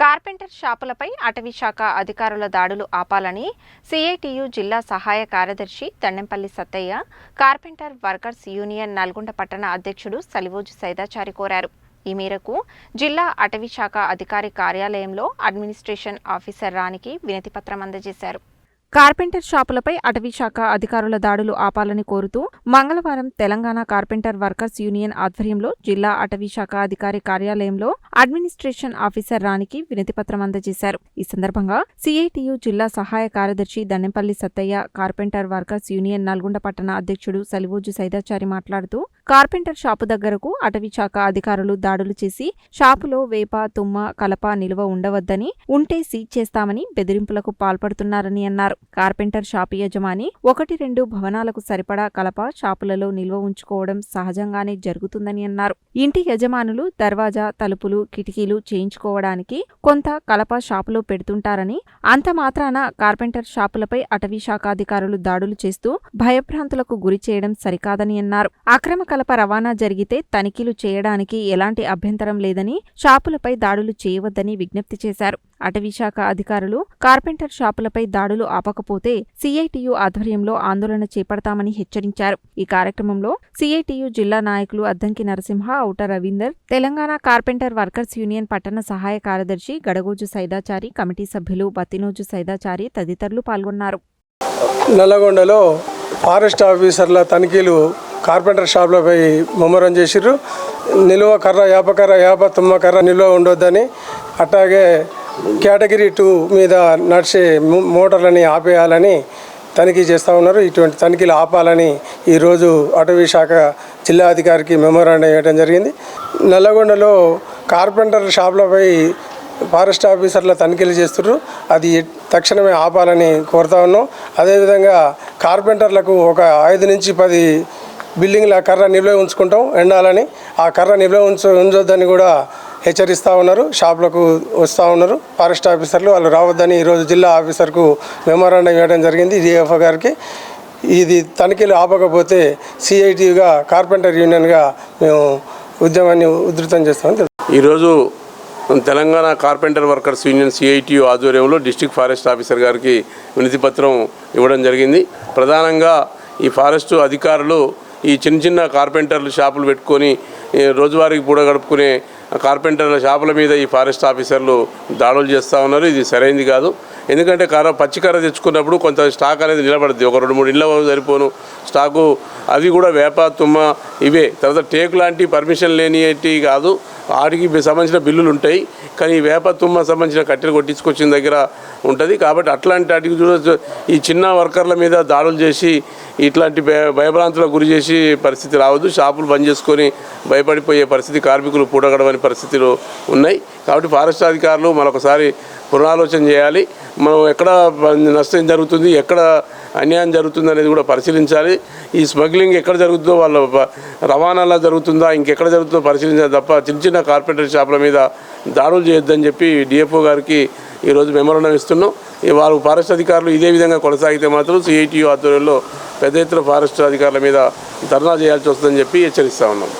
Carpenter షాపులపై అటవీ శాఖ అధికారుల దాడులు ఆపాలని సిఐటియు జిల్లా సహాయ కార్యదర్శి Dandempalli Sattaiah carpenter workers union Nalgonda పట్టణ అధ్యక్షుడు సలివోజు సైదాచారి కోరారు. ఈ మేరకు జిల్లా అటవీ శాఖ అధికారి కార్యాలయంలో అడ్మినిస్ట్రేషన్ ఆఫీసర్ రానికి వినతిపత్రం అందజేశారు. కార్పెంటర్ షాపులపై అటవీ శాఖ అధికారుల దాడులు ఆపాలని కోరుతూ మంగళవారం తెలంగాణ కార్పెంటర్ వర్కర్స్ యూనియన్ ఆధ్వర్యంలో జిల్లా అటవీ శాఖ అధికారి కార్యాలయంలో అడ్మినిస్ట్రేషన్ ఆఫీసర్ రానికి వినతిపత్రం అందజేశారు. ఈ సందర్భంగా సిఐటియు జిల్లా సహాయ కార్యదర్శి Dandempalli Sattaiah carpenter workers union Nalgonda పట్టణ అధ్యక్షుడు సలివోజు సైదాచారి మాట్లాడుతూ కార్పెంటర్ షాపు దగ్గరకు అటవీ శాఖ అధికారులు దాడులు చేసి షాపులో వేప తుమ్మ కలప నిల్వ ఉండవద్దని ఉంటే సీజ్ చేస్తామని బెదిరింపులకు పాల్పడుతున్నారని అన్నారు. కార్పెంటర్ షాపు యజమాని ఒకటి రెండు భవనాలకు సరిపడా కలప షాపులలో నిల్వ ఉంచుకోవడం సహజంగానే జరుగుతుందని అన్నారు. ఇంటి యజమానులు దర్వాజా తలుపులు కిటికీలు చేయించుకోవడానికి కొంత కలప షాపులో పెడుతుంటారని అంత మాత్రాన కార్పెంటర్ షాపులపై అటవీ శాఖాధికారులు దాడులు చేస్తూ భయభ్రాంతులకు గురి చేయడం సరికాదని అన్నారు. అక్రమ కలప రవాణా జరిగితే తనిఖీలు చేయడానికి ఎలాంటి అభ్యంతరం లేదని షాపులపై దాడులు చేయవద్దని విజ్ఞప్తి చేశారు. అటవీశాఖ అధికారులు కార్పెంటర్ షాపులపై దాడులు ఆపకపోతే సిఐటియు ఆధ్వర్యంలో ఆందోళన చేపడతామని హెచ్చరించారు. ఈ కార్యక్రమంలో సిఐటియు జిల్లా నాయకులు Addanki Narasimha Auta Ravinder Telangana carpenter workers union పట్టణ సహాయ కార్యదర్శి గడగోజు సైదాచారి కమిటీ సభ్యులు బతినోజు సైదాచారి తదితరులు పాల్గొన్నారు. నల్లగొండలో ఫారెస్ట్ ఆఫీసర్ల తనిఖీలు కార్పెంటర్ షాప్లపై ముమ్మరం చేసిర్రు. నిల్వ కర్ర యాప కర్ర యాప తుమ్మ కర్ర నిల్వ ఉండొద్దని అట్లాగే కేటగిరీ టూ మీద నడిచే మోటార్లని ఆపేయాలని తనిఖీ చేస్తూ ఉన్నారు. ఇటువంటి తనిఖీలు ఆపాలని ఈరోజు అటవీ శాఖ జిల్లా అధికారికి మెమోరాండం ఇవ్వడం జరిగింది. నల్లగొండలో కార్పెంటర్ షాప్లపై ఫారెస్ట్ ఆఫీసర్ల తనిఖీలు చేస్తున్నారు అది తక్షణమే ఆపాలని కోరుతా ఉన్నాం. అదేవిధంగా కార్పెంటర్లకు ఒక ఐదు నుంచి పది బిల్డింగ్ల కర్ర నిల్వ ఉంచుకుంటాం ఎండాలని. ఆ కర్ర నిల్వ ఉంచు ఉంచొద్దని కూడా హెచ్చరిస్తూ ఉన్నారు. షాపులకు వస్తూ ఉన్నారు. ఫారెస్ట్ ఆఫీసర్లు వాళ్ళు రావద్దని ఈరోజు జిల్లా ఆఫీసర్కు మెమోరాండం ఇవ్వడం జరిగింది డిఎఫ్ఓ గారికి. ఇది తనిఖీలు ఆపకపోతే సిఐటిగా కార్పెంటర్ యూనియన్గా మేము ఉద్యమాన్ని ఉధృతం చేస్తామని తెలుసు. ఈరోజు Telangana carpenter workers union CITU ఆధ్వర్యంలో డిస్టిక్ ఫారెస్ట్ ఆఫీసర్ గారికి వినతిపత్రం ఇవ్వడం జరిగింది. ప్రధానంగా ఈ ఫారెస్ట్ అధికారులు ఈ చిన్న చిన్న కార్పెంటర్లు షాపులు పెట్టుకొని రోజువారీ రోజువారీకి గడుపుకునే కార్పెంటర్ల షాపుల మీద ఈ ఫారెస్ట్ ఆఫీసర్లు దాడులు చేస్తూ ఉన్నారు. ఇది సరైనది కాదు. ఎందుకంటే కర్ర పచ్చి కర్ర తెచ్చుకున్నప్పుడు కొంత స్టాక్ అనేది నిలబడుద్ది. ఒక రెండు మూడు ఇళ్ళ సరిపోను. స్టాకు అవి కూడా వేప తుమ్మ ఇవే. తర్వాత టేకు లాంటి పర్మిషన్ లేనివి కాదు. ఆడికి సంబంధించిన బిల్లులు ఉంటాయి కానీ వేప తుమ్మ సంబంధించిన కట్టెలు కొట్టించుకొచ్చిన దగ్గర ఉంటుంది. కాబట్టి అట్లాంటి వాటికి చూడ ఈ చిన్న వర్కర్ల మీద దాడులు చేసి ఇట్లాంటి భయ భయభ్రాంతులకు గురి చేసి పరిస్థితి రావద్దు. షాపులు బంద్ చేసుకొని భయపడిపోయే పరిస్థితి కార్మికులు పూడగడమని పరిస్థితులు ఉన్నాయి. కాబట్టి ఫారెస్ట్ అధికారులు మరొకసారి పునరాలోచన చేయాలి. మనం ఎక్కడ నష్టం జరుగుతుంది ఎక్కడ అన్యాయం జరుగుతుంది అనేది కూడా పరిశీలించాలి. ఈ స్మగ్లింగ్ ఎక్కడ జరుగుతుందో వాళ్ళ రవాణాలో జరుగుతుందా ఇంకెక్కడ జరుగుతుందో పరిశీలించాలి తప్ప చిన్న చిన్న కార్పొరేటర్ షాపుల మీద దాడులు చేయొద్దని చెప్పి డిఎఫ్ఓ గారికి ఈరోజు మెమోరండం ఇస్తున్నాం. ఈ వారు ఫారెస్ట్ అధికారులు ఇదే విధంగా కొనసాగితే మాత్రం సిఐటియు ఆధ్వర్యంలో పెద్ద ఎత్తున ఫారెస్ట్ అధికారుల మీద ధర్నా చేయాల్సి వస్తుందని చెప్పి హెచ్చరిస్తా ఉన్నాం.